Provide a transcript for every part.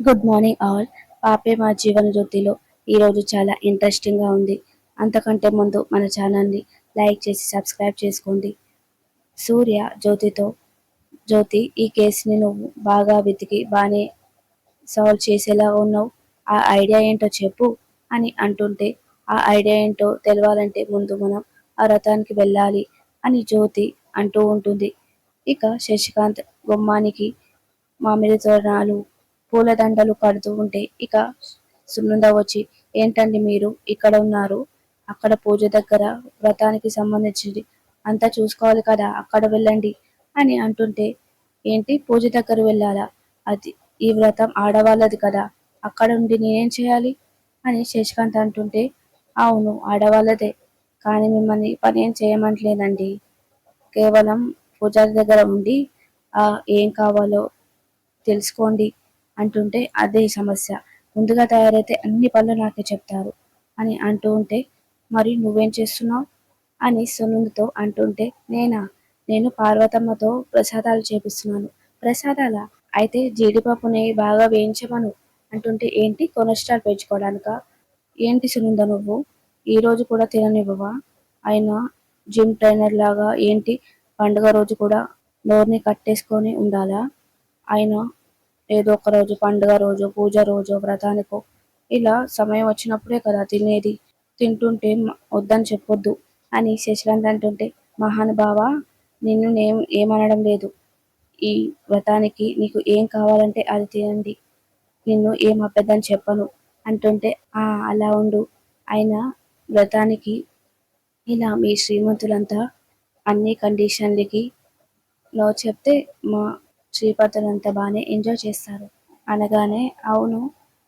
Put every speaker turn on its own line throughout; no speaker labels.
Good morning all పాపే మా జీవన జ్యోతిలో ఈరోజు చాలా ఇంట్రెస్టింగ్గా ఉంది. అంతకంటే ముందు మన ఛానల్ని లైక్ చేసి సబ్స్క్రైబ్ చేసుకోండి. సూర్య జ్యోతితో జ్యోతి ఈ కేసుని నువ్వు బాగా వెతికి బాగానే సాల్వ్ చేసేలా ఉన్నావు. ఆ ఐడియా ఏంటో చెప్పు అని అంటుంటే ఆ ఐడియా ఏంటో తెలవాలంటే ముందు మనం ఆ రథానికి వెళ్ళాలి అని జ్యోతి అంటూ ఉంటుంది. ఇక శశికాంత్ గుమ్మానికి మామిడి తోరణాలు పూలదండలు కడుతూ ఉంటే ఇక సునంద వచ్చి ఏంటండి మీరు? ఇక్కడ ఉన్నారు. అక్కడ పూజ దగ్గర వ్రతానికి సంబంధించింది. అంతా చూసుకోవాలి కదా అక్కడ వెళ్ళండి అని అంటుంటే ఏంటి? పూజ దగ్గర వెళ్ళాలా? అది ఈ వ్రతం ఆడవాళ్ళది కదా. అక్కడ ఉండి నేనేం చేయాలి? అని శశికాంత్ అంటుంటే అవును ఆడవాళ్ళదే. కానీ మిమ్మల్ని పని ఏం చేయమంటలేదండి. కేవలం పూజారి దగ్గర ఉండి ఏం కావాలో తెలుసుకోండి. అంటుంటే అదే సమస్య. ముందుగా తయారైతే అన్ని పనులు నాకే చెప్తారు అని అంటూ ఉంటే మరి నువ్వేం చేస్తున్నావు? అని సునందతో అంటుంటే నేనా? నేను పార్వతమ్మతో ప్రసాదాలు చేపిస్తున్నాను. ప్రసాదాల? అయితే జీడిపప్పుని బాగా వేయించమను అంటుంటే ఏంటి కొలెస్ట్రాల్ పెంచుకోవడానిక ఏంటి సునంద నువ్వు? ఈరోజు కూడా తిననివ్వవా? ఆయన జిమ్ ట్రైనర్ లాగా ఏంటి? పండుగ రోజు కూడా నోరుని కట్టేసుకొని ఉండాలా? ఆయన ఏదో ఒక రోజు పండుగ రోజు పూజ రోజు వ్రతానికో. ఇలా సమయం వచ్చినప్పుడే కదా తినేది. తింటుంటే వద్దని చెప్పొద్దు అని శశికాంత్ అంటుంటే మహానుభావ నిన్ను నేం ఏమనడం లేదు. ఈ వ్రతానికి నీకు ఏం కావాలంటే అది తినండి. నిన్ను ఏం అబ్బద్దని చెప్పను. అంటుంటే ఆ అలా ఉండు. అయినా వ్రతానికి ఇలా మీ శ్రీమంతులంతా అన్ని కండిషన్లకి నో చెప్తే మా శ్రీపతులంతా బాగానే ఎంజాయ్ చేస్తారు. అనగానే అవును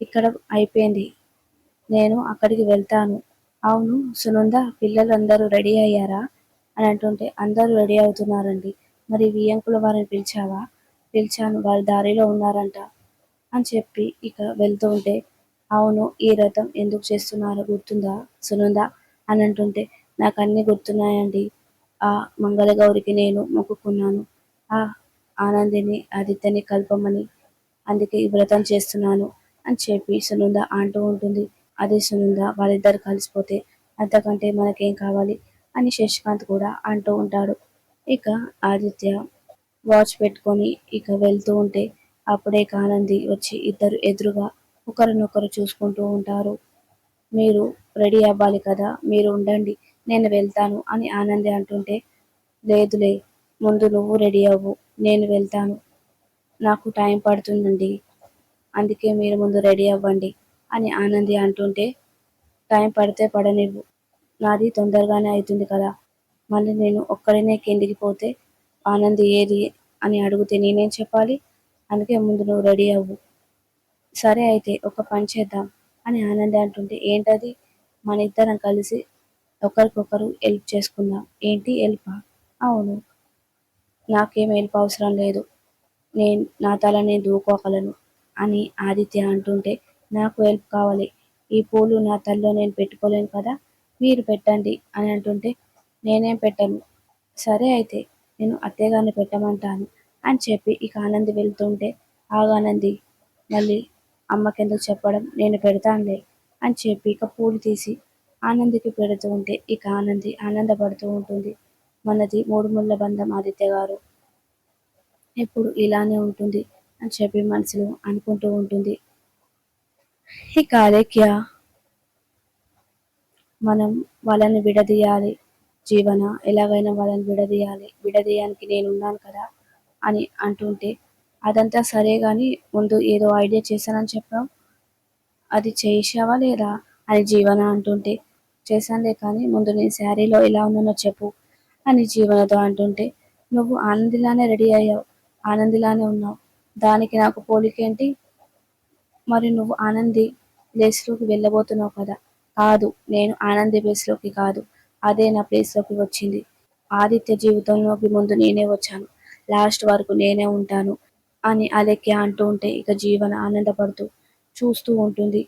ఇక్కడ అయిపోయింది. నేను అక్కడికి వెళ్తాను. అవును సునంద పిల్లలందరూ రెడీ అయ్యారా? అని అంటుంటే అందరూ రెడీ అవుతున్నారండి. మరి వియంకుల వారిని పిలిచావా? పిలిచాను వారి దారిలో ఉన్నారంట అని చెప్పి ఇక వెళ్తూ ఉంటే అవును ఈ రథం ఎందుకు చేస్తున్నారో గుర్తుందా? సునంద అని అంటుంటే నాకు అన్ని గుర్తున్నాయండి. ఆ మంగళగౌరికి నేను మొక్కుకున్నాను. ఆ ఆనందిని ఆదిత్యని కల్పమని అందుకే ఈ వ్రతం చేస్తున్నాను అని చెప్పి సునంద అంటూ ఉంటుంది. అదే సునంద వాళ్ళిద్దరు కలిసిపోతే అంతకంటే మనకేం కావాలి అని శశికాంత్ కూడా అంటూ ఉంటాడు. ఇక ఆదిత్య వాచ్ పెట్టుకొని ఇక వెళ్తూ ఉంటే అప్పుడే కానంది వచ్చి ఇద్దరు ఎదురుగా ఒకరినొకరు చూసుకుంటూ ఉంటారు. మీరు రెడీ అవ్వాలి కదా మీరు ఉండండి నేను వెళ్తాను అని ఆనంది అంటుంటే లేదులే ముందు నువ్వు రెడీ అవ్వు. నేను వెళ్తాను. నాకు టైం పడుతుందండి. అందుకే మీరు ముందు రెడీ అవ్వండి అని ఆనంది అంటుంటే టైం పడితే పడనివ్వు. నాది తొందరగానే అవుతుంది కదా. మళ్ళీ నేను ఒక్కడినే కిందికి పోతే ఆనంది ఏది అని అడిగితే నేనేం చెప్పాలి? అందుకే ముందు నువ్వు రెడీ అవ్వు. సరే అయితే ఒక పని చేద్దాం అని ఆనంది అంటుంటే ఏంటది? మన ఇద్దరం కలిసి ఒకరికొకరు హెల్ప్ చేసుకుందాం. ఏంటి హెల్పా? అవును. నాకేం హెల్ప్ అవసరం లేదు. నేను నా తల నేను దూకోగలను అని ఆదిత్య అంటుంటే నాకు హెల్ప్ కావాలి. ఈ పూలు నా తలలో నేను పెట్టుకోలేను కదా మీరు పెట్టండి అని అంటుంటే నేనేం పెట్టను. సరే అయితే నేను అత్తయ్యగారిని పెట్టమంటాను అని చెప్పి ఇక ఆనంది వెళ్తుంటే ఆగానంది మళ్ళీ అమ్మకెందుకు చెప్పడం నేను పెడతానులే అని చెప్పి ఇక పూలు తీసి ఆనందికి పెడుతూ ఉంటే ఇక ఆనంది ఆనందపడుతూ ఉంటుంది. మనది మూడు ముళ్ళ బంధం ఆదిత్య గారు. ఎప్పుడు ఇలానే ఉంటుంది అని చెప్పి మనసులో అనుకుంటూ ఉంటుంది. ఇక అలేఖ్య మనం వాళ్ళని విడదీయాలి. జీవన ఎలాగైనా వాళ్ళని విడదీయాలి. విడదీయడానికి నేను ఉన్నాను కదా అని అంటుంటే అదంతా సరే కానీ ముందు ఏదో ఐడియా చేశానని చెప్పావు? అది చేసావా లేదా? అని జీవన అంటుంటే చేశానులే కానీ ముందు నేను శారీలో ఎలా ఉన్నానో చెప్పు. అని జీవనతో అంటుంటే నువ్వు ఆనందిలానే రెడీ అయ్యావు ఆనందిలానే ఉన్నావు. దానికి నాకు పోలికేంటి? మరి నువ్వు ఆనంది ప్లేస్లోకి వెళ్ళబోతున్నావు కదా. కాదు నేను ఆనంది ప్లేస్లోకి కాదు. అదే నా ప్లేస్లోకి వచ్చింది. ఆదిత్య జీవితంలోకి ముందు నేనే వచ్చాను. లాస్ట్ వరకు నేనే ఉంటాను అని అలెక్కి అంటూ ఉంటే ఇక జీవన ఆనందపడుతూ చూస్తూ ఉంటుంది.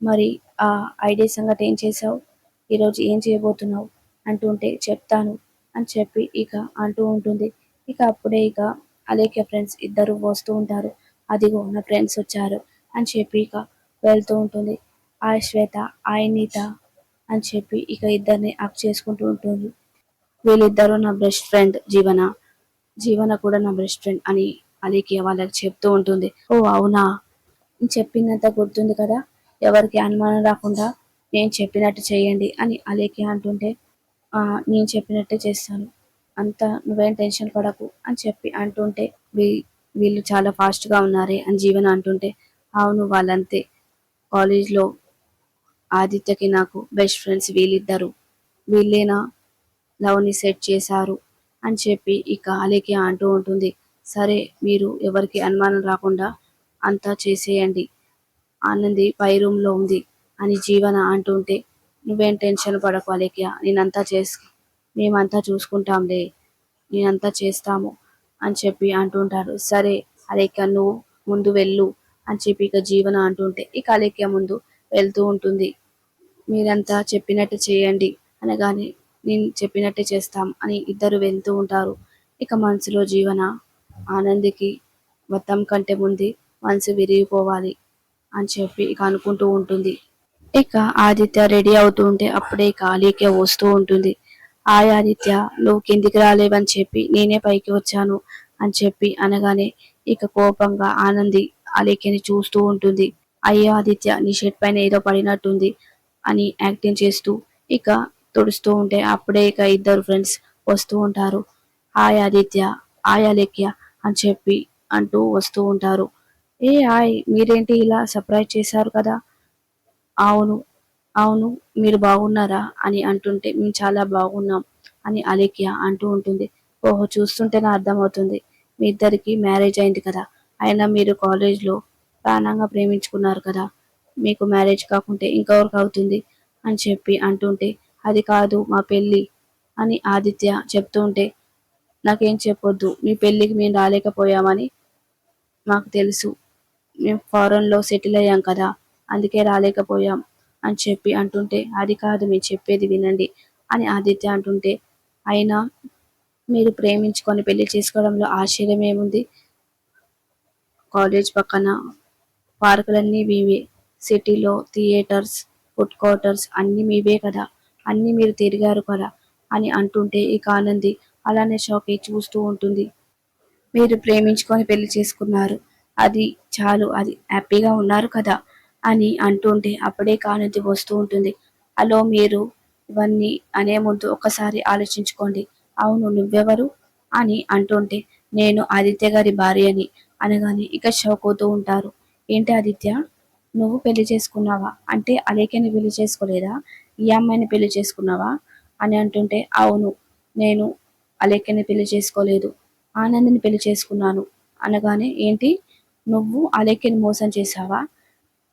మరి ఆ ఐడియా సంగతి ఏం చేసావు ఈరోజు ఏం చేయబోతున్నావు? అంటుంటే చెప్తాను. అని చెప్పి ఇక అంటూ ఉంటుంది. ఇక అప్పుడే ఇక అలేఖ్య ఫ్రెండ్స్ ఇద్దరు వస్తూ ఉంటారు. అదిగో నా ఫ్రెండ్స్ వచ్చారు అని చెప్పి ఇక వెళ్తూ ఉంటుంది. ఆ శ్వేత ఆ నీత అని చెప్పి ఇక ఇద్దరిని అప్ చేసుకుంటూ ఉంటుంది. వీళ్ళిద్దరూ నా బెస్ట్ ఫ్రెండ్ జీవన. జీవన కూడా నా బెస్ట్ ఫ్రెండ్ అని అలీకి వాళ్ళకి చెప్తూ ఉంటుంది. ఓ అవునా? నేను చెప్పినంత గుర్తుంది కదా? ఎవరికి అనుమానం రాకుండా నేను చెప్పినట్టు చేయండి అని అలీకి అంటుంటే నేను చెప్పినట్టే చేస్తాను. అంత నువ్వేం టెన్షన్ పడకు అని చెప్పి అంటుంటే వీ- వీళ్ళు చాలా ఫాస్ట్గా ఉన్నారే అని జీవన అంటుంటే అవును వాళ్ళంతే. కాలేజ్లో ఆదిత్యకి నాకు బెస్ట్ ఫ్రెండ్స్ వీళ్ళిద్దరు. వీళ్ళేనా? లవ్ని సెట్ చేశారు అని చెప్పి ఇక అలేకి అంటూ ఉంటుంది. సరే మీరు ఎవరికి అనుమానం రాకుండా అంతా చేసేయండి. ఆనంది పై రూమ్లో ఉంది అని జీవన అంటుంటే నువ్వేం టెన్షన్ పడకు అలేఖ్య నేనంతా చేసు మేమంతా చూసుకుంటాంలే నేనంతా చేస్తాము అని చెప్పి అంటుంటారు. సరే అలేఖ్య నువ్వు ముందు వెళ్ళు అని చెప్పి ఇక జీవన అంటుంటే ఇక అలేఖ్య ముందు వెళ్తూ ఉంటుంది. మీరంతా చెప్పినట్టు చేయండి అనగానే నేను చెప్పినట్టే చేస్తాం అని ఇద్దరు వెళ్తూ ఉంటారు. ఇక మనసులో జీవన ఆనందికి మొత్తం కంటే ముందు మనసు విరిగిపోవాలి అని చెప్పి ఇక అనుకుంటూ ఉంటుంది. ఇక ఆదిత్య రెడీ అవుతూ ఉంటే అప్పుడే ఇక వస్తూ ఉంటుంది. ఆ ఆదిత్య నువ్వు కిందికి రాలేవని చెప్పి నేనే పైకి వచ్చాను అని చెప్పి అనగానే ఇక కోపంగా ఆనంది అలీకేని చూస్తూ ఉంటుంది. అయ్యో ఆదిత్య నీ షర్ట్ పైన ఏదో పడినట్టుంది అని యాక్టింగ్ చేస్తూ ఇక తుడుస్తూ ఉంటే అప్పుడే ఇక ఇద్దరు ఫ్రెండ్స్ వస్తూ ఉంటారు. హాయ్ ఆదిత్య హాయ్ అలేఖ్య అని చెప్పి అంటూ వస్తూ ఉంటారు. ఏ హాయ్ మీరేంటి ఇలా సర్ప్రైజ్ చేశారు కదా? అవును అవును మీరు బాగున్నారా అని అంటుంటే మేము చాలా బాగున్నాం అని అలేఖ్య అంటూ ఉంటుంది. ఓహో చూస్తుంటేనే అర్థమవుతుంది. మీ ఇద్దరికి మ్యారేజ్ అయింది కదా. అయినా మీరు కాలేజ్లో ప్రాణంగా ప్రేమించుకున్నారు కదా. మీకు మ్యారేజ్ కాకుంటే ఇంకెవరికి అవుతుంది? అని చెప్పి అంటుంటే అది కాదు మా పెళ్ళి అని ఆదిత్య చెప్తుంటే నాకేం చెప్పొద్దు మీ పెళ్ళికి మేము రాలేకపోయామని మాకు తెలుసు. మేము ఫారెన్లో సెటిల్ అయ్యాం కదా. అందుకే రాలేకపోయాం అని చెప్పి అంటుంటే అది కాదు మీరు చెప్పేది వినండి అని ఆదిత్య అంటుంటే అయినా మీరు ప్రేమించుకొని పెళ్ళి చేసుకోవడంలో ఆశ్చర్యం ఏముంది? కాలేజ్ పక్కన పార్కులన్నీ మీవే సిటీలో థియేటర్స్ ఫుడ్ క్వార్టర్స్ అన్నీ మీవే కదా అన్నీ మీరు తిరిగారు కదా అని అంటుంటే ఇక ఆనంది అలానే షాక్ అయి చూస్తూ ఉంటుంది. మీరు ప్రేమించుకొని పెళ్ళి చేసుకున్నారు. అది చాలు అది హ్యాపీగా ఉన్నారు కదా. అని అంటుంటే అప్పుడే కానిది వస్తూ ఉంటుంది. హలో మీరు ఇవన్నీ అనే ముందు ఒకసారి ఆలోచించుకోండి. అవును నువ్వెవరు అని అంటుంటే నేను ఆదిత్య గారి భార్యని అనగానే ఇక షాక్ అవుతూ ఉంటారు. ఏంటి ఆదిత్య? నువ్వు పెళ్ళి చేసుకున్నావా? అంటే అలేఖ్యని పెళ్ళి చేసుకోలేదా? ఈ అమ్మాయిని పెళ్ళి చేసుకున్నావా అని అంటుంటే అవును నేను అలేఖ్యని పెళ్ళి చేసుకోలేదు. ఆనందిని పెళ్ళి చేసుకున్నాను అనగానే ఏంటి? నువ్వు అలేకని మోసం చేశావా?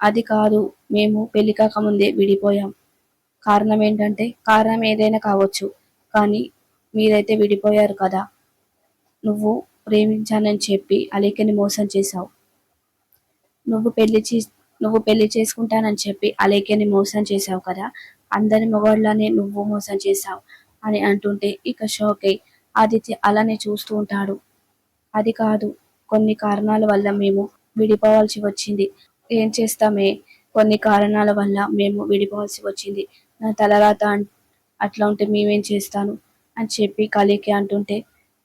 అది కాదు మేము పెళ్ళి కాకముందే విడిపోయాం. కారణం ఏంటంటే కారణం ఏదైనా కావచ్చు కానీ మీరైతే విడిపోయారు కదా. నువ్వు ప్రేమించానని చెప్పి అలేఖ్యని మోసం చేశావు. నువ్వు పెళ్ళి చే నువ్వు పెళ్ళి చేసుకుంటానని చెప్పి అలేఖ్యని మోసం చేశావు కదా. అందరి మొగోళ్ళనే నువ్వు మోసం చేశావు అని అంటుంటే ఇక షాక్ అయి ఆదిత్య అలానే చూస్తూ ఉంటాడు. అది కాదు కొన్ని కారణాల వల్ల మేము విడిపోవాల్సి వచ్చింది. ఏం చేస్తామే? కొన్ని కారణాల వల్ల మేము విడిపోవాల్సి వచ్చింది. నా తలరాత అట్లా ఉంటే మేమేం చేస్తాను? అని చెప్పి కలికి అంటుంటే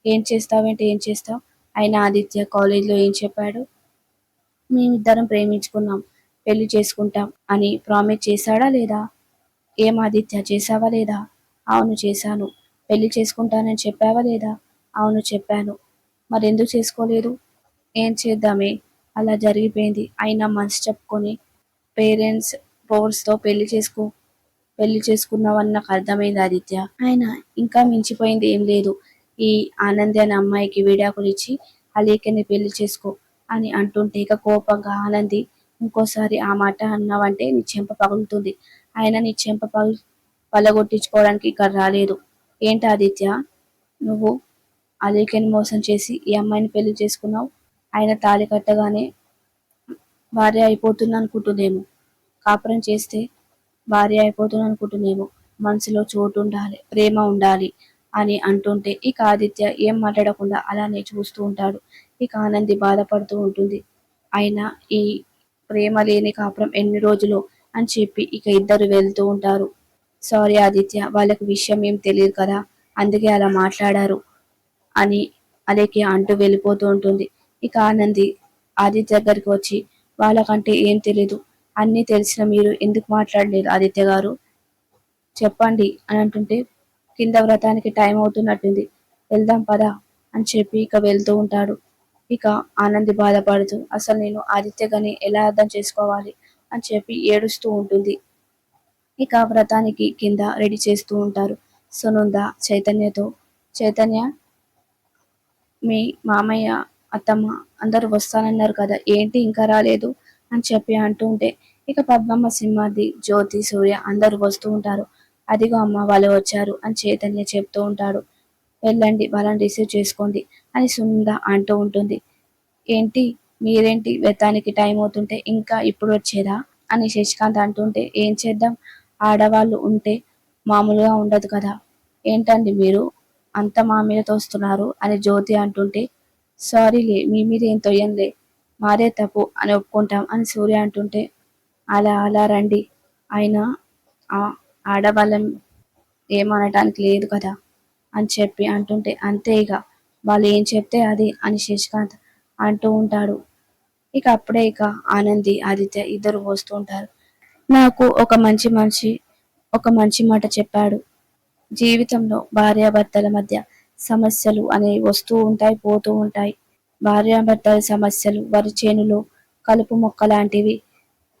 ఏం చేస్తావంటే? ఏం చేస్తావు? అయినా ఆదిత్య కాలేజ్లో ఏం చెప్పాడు? మేమిద్దరం ప్రేమించుకున్నాం. పెళ్ళి చేసుకుంటాం అని ప్రామిస్ చేశాడా లేదా? ఏం ఆదిత్య చేశావా లేదా? అవును చేశాను. పెళ్ళి చేసుకుంటానని చెప్పావా లేదా? అవును చెప్పాను. మరెందుకు చేసుకోలేదు? ఏం చేద్దామే? అలా జరిగిపోయింది. అయినా మనసు చెప్పుకొని పేరెంట్స్ ఫోర్స్తో పెళ్ళి చేసుకో పెళ్ళి చేసుకున్నావని నాకు అర్థమైంది ఆదిత్య. ఆయన ఇంకా మించిపోయింది ఏం లేదు. ఈ ఆనంది అనే అమ్మాయికి విడాకులు ఇచ్చి అలీకని పెళ్ళి చేసుకో అని అంటుంటే ఇక కోపంగా ఆనంది ఇంకోసారి ఆ మాట అన్నావంటే నీ చెంప పగులుతుంది. ఆయన నీ చెంప పగు పలగొట్టించుకోవడానికి ఇక్కడ రాలేదు. ఏంటి ఆదిత్య? నువ్వు అలీకని మోసం చేసి ఈ అమ్మాయిని పెళ్ళి చేసుకున్నావు? ఆయన తాళి కట్టగానే భార్య అయిపోతుంది అనుకుంటుందేమో కాపురం చేస్తే భార్య అయిపోతుంది అనుకుంటుందేమో మనసులో చోటు ఉండాలి ప్రేమ ఉండాలి అని అంటుంటే ఇక ఆదిత్య ఏం మాట్లాడకుండా అలానే చూస్తూ ఉంటాడు. ఇక ఆనంది బాధపడుతూ ఉంటుంది. అయినా ఈ ప్రేమ లేని కాపురం ఎన్ని రోజులు అని చెప్పి ఇక ఇద్దరు వెళ్తూ ఉంటారు. సారీ ఆదిత్య వాళ్ళకి విషయం ఏం తెలియదు కదా అందుకే అలా మాట్లాడారు అని అలేకి అంటూ వెళ్ళిపోతూ ఉంటుంది. ఇక ఆనంది ఆదిత్య దగ్గరికి వచ్చి వాళ్ళకంటే ఏం తెలీదు. అన్నీ తెలిసిన మీరు ఎందుకు మాట్లాడలేదు ఆదిత్య గారు? చెప్పండి అని అంటుంటే కింద వ్రతానికి టైం అవుతున్నట్టుంది. వెళ్దాం పదా అని చెప్పి ఇక వెళ్తూ ఉంటాడు. ఇక ఆనంది బాధపడుతూ అసలు నేను ఆదిత్య గని ఎలా అర్థం చేసుకోవాలి? అని చెప్పి ఏడుస్తూ ఉంటుంది. ఇక వ్రతానికి కింద రెడీ చేస్తూ ఉంటారు సునంద చైతన్యతో. చైతన్య మీ మామయ్య అత్తమ్మ అందరూ వస్తానన్నారు కదా ఏంటి ఇంకా రాలేదు? అని చెప్పి అంటుంటే ఇక పద్మమ్మ సింహాది జ్యోతి సూర్య అందరూ వస్తూ ఉంటారు. అదిగో అమ్మ వాళ్ళు వచ్చారు అని చైతన్య చెప్తూ ఉంటాడు. వెళ్ళండి వాళ్ళని రిసీవ్ చేసుకోండి అని సుంద అంటూ ఉంటుంది. ఏంటి మీరేంటి వెతానికి టైం అవుతుంటే ఇంకా ఇప్పుడు వచ్చేదా? అని శశికాంత్ అంటుంటే ఏం చేద్దాం? ఆడవాళ్ళు ఉంటే మామూలుగా ఉండదు కదా. ఏంటండి మీరు? అంత మా మీద తోస్తున్నారు అని జ్యోతి అంటుంటే సారీలే మీ మీద ఏం తొయ్యంలే. మారే తప్పు అని ఒప్పుకుంటాం అని సూర్య అంటుంటే అలా అలా రండి. ఆయన ఆడవాళ్ళం ఏమనటానికి లేదు కదా అని చెప్పి అంటుంటే అంతే ఇక. వాళ్ళు ఏం చెప్తే అది అని శశికాంత్ అంటూ ఉంటాడు. ఇక అప్పుడే ఇక ఆనంది ఆదిత్య ఇద్దరు వస్తూ ఉంటారు. నాకు ఒక మంచి మనిషి ఒక మంచి మాట చెప్పాడు. జీవితంలో భార్యాభర్తల మధ్య సమస్యలు అనేవి వస్తూ ఉంటాయి పోతూ ఉంటాయి. భార్యాభర్తల సమస్యలు వరి చేనులో కలుపు మొక్క లాంటివి.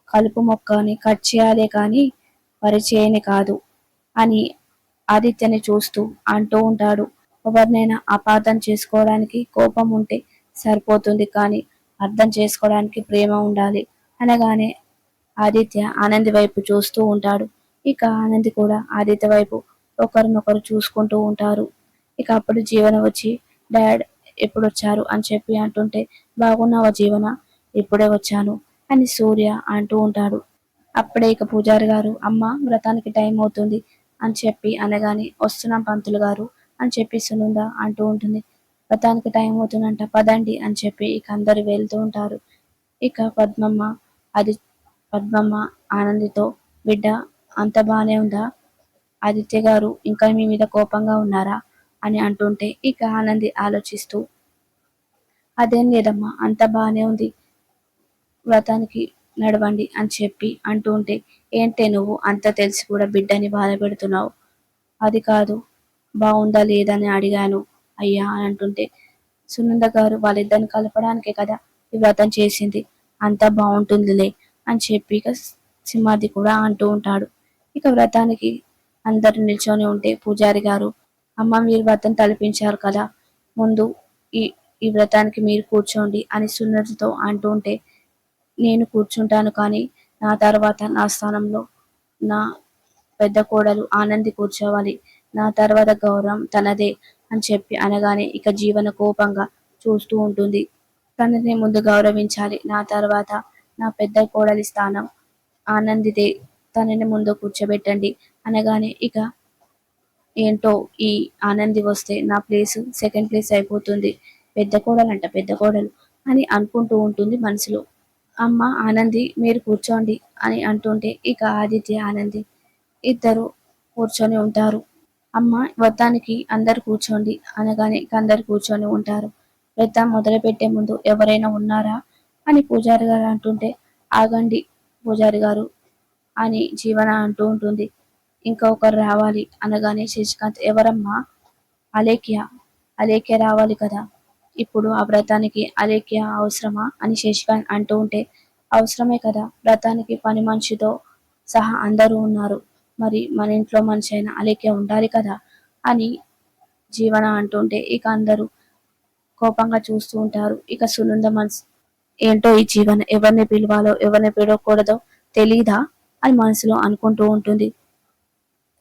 కలుపు మొక్కని కట్ చేయాలే కానీ వరి చేయని కాదు అని ఆదిత్యని చూస్తూ అంటూ ఉంటాడు. ఎవరినైనా అపార్థం చేసుకోవడానికి కోపం ఉంటే సరిపోతుంది కానీ అర్థం చేసుకోవడానికి ప్రేమ ఉండాలి అనగానే ఆదిత్య ఆనంది వైపు చూస్తూ ఉంటాడు. ఇక ఆనంది కూడా ఆదిత్య వైపు ఒకరినొకరు చూసుకుంటూ ఉంటారు. ఇక అప్పుడు జీవన వచ్చి డాడ్ ఎప్పుడు వచ్చారు అని చెప్పి అంటుంటే బాగున్నావా జీవన? ఇప్పుడే వచ్చాను అని సూర్య అంటూ ఉంటాడు. అప్పుడే ఇక పూజారి గారు అమ్మ వ్రతానికి టైం అవుతుంది అని చెప్పి అనగానే వస్తున్నాం పంతులు గారు అని చెప్పి సునుంద అంటూ ఉంటుంది. వ్రతానికి టైం అవుతుందంట పదండి అని చెప్పి ఇక అందరు వెళ్తూ ఉంటారు. ఇక పద్మమ్మ అది పద్మమ్మ ఆనందితో బిడ్డ అంత బాగానే ఉందా? ఆదిత్య గారు ఇంకా మీ మీద కోపంగా ఉన్నారా? అని అంటుంటే ఇక ఆనంది ఆలోచిస్తూ అదేం లేదమ్మా అంత బానే ఉంది. వ్రతానికి నడవండి అని చెప్పి అంటూ ఉంటే ఏంటే నువ్వు? అంత తెలిసి కూడా బిడ్డని బాధ పెడుతున్నావు. అది కాదు బాగుందా లేదని అడిగాను. అయ్యా అని అంటుంటే సునంద గారు వాళ్ళిద్దరిని కలపడానికే కదా ఈ వ్రతం చేసింది అంతా బాగుంటుందిలే అని చెప్పి ఇక సింహాది కూడా అంటూ ఉంటాడు. ఇక వ్రతానికి అందరు నిల్చొని ఉంటే పూజారి గారు అమ్మ మీరు వ్రతం తలపించారు కదా. ముందు ఈ ఈ వ్రతానికి మీరు కూర్చోండి అని సున్నతితో అంటూ ఉంటే నేను కూర్చుంటాను కానీ నా తర్వాత నా స్థానంలో నా పెద్ద కోడలు ఆనంది కూర్చోవాలి. నా తర్వాత గౌరవం తనదే అని చెప్పి అనగానే ఇక జీవన కోపంగా చూస్తూ ఉంటుంది. తనని ముందు గౌరవించాలి. నా తర్వాత నా పెద్ద కోడలి స్థానం ఆనందిదే. తనని ముందు కూర్చోబెట్టండి అనగానే ఇక ఏంటో ఈ ఆనంది వస్తే నా ప్లేస్ సెకండ్ ప్లేస్ అయిపోతుంది. పెద్ద కోడలు అంట పెద్ద కోడలు అని అనుకుంటూ ఉంటుంది మనసులో. అమ్మ ఆనంది మీరు కూర్చోండి అని అంటుంటే ఇక ఆదిత్య ఆనంది ఇద్దరు కూర్చొని ఉంటారు. అమ్మ మొత్తానికి అందరు కూర్చోండి అనగానే అందరు కూర్చొని ఉంటారు. వ్రతం మొదలు పెట్టే ముందు ఎవరైనా ఉన్నారా అని పూజారి గారు అంటుంటే ఆగండి పూజారి గారు అని జీవన అంటూ ఉంటుంది. ఇంకా ఒకరు రావాలి అనగానే శశికాంత్ ఎవరమ్మా? అలేఖ్య అలేఖ్య రావాలి కదా. ఇప్పుడు ఆ వ్రతానికి అలేఖ్య అవసరమా? అని శశికాంత్ అంటూ ఉంటే అవసరమే కదా. వ్రతానికి పని మనిషితో సహా అందరూ ఉన్నారు. మరి మన ఇంట్లో మనిషి అయిన అలేఖ్య ఉండాలి కదా? అని జీవన అంటుంటే ఇక అందరూ కోపంగా చూస్తూ ఉంటారు. ఇక సునంద మనసు ఏంటో ఈ జీవన? ఎవరిని పిలవాలో ఎవరిని పిలవకూడదో తెలీదా? అని మనసులో అనుకుంటూ ఉంటుంది.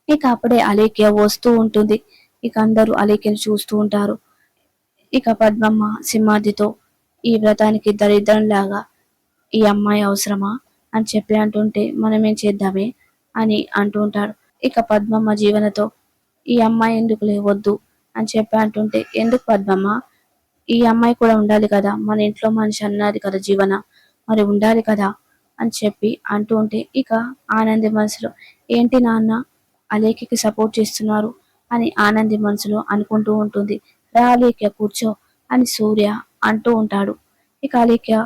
ఇక అప్పుడే అలేఖ్య వస్తూ ఉంటుంది. ఇక అందరూ అలేఖ్యను చూస్తూ ఉంటారు. ఇక పద్మమ్మ సింహాదితో ఈ వ్రతానికి దరిద్రం లాగా ఈ అమ్మాయి అవసరమా అని చెప్పి అంటుంటే మనం ఏం చేద్దామే అని అంటూ ఉంటాడు. ఇక పద్మమ్మ జీవనతో ఈ అమ్మాయి ఎందుకు లేవద్దు అని చెప్పి అంటుంటే ఎందుకు పద్మమ్మ? ఈ అమ్మాయి కూడా ఉండాలి కదా? మన ఇంట్లో మనిషి అన్నది కదా జీవన. మరి ఉండాలి కదా అని చెప్పి అంటూ ఉంటే ఇక ఆనంది మనసులో ఏంటి నాన్న? అలేఖకి సపోర్ట్ చేస్తున్నారు అని ఆనంది మనసులో అనుకుంటూ ఉంటుంది. రా అలేఖ్య కూర్చో అని సూర్య అంటూ ఉంటాడు. ఇక అలేఖ్య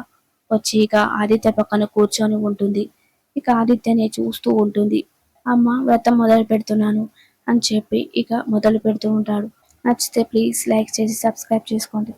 వచ్చి ఇక ఆదిత్య పక్కన కూర్చొని ఉంటుంది. ఇక ఆదిత్యని చూస్తూ ఉంటుంది. అమ్మ వ్రతం మొదలు పెడుతున్నాను అని చెప్పి ఇక మొదలు పెడుతూ ఉంటాడు. నచ్చితే ప్లీజ్ లైక్ చేసి సబ్స్క్రైబ్ చేసుకోండి.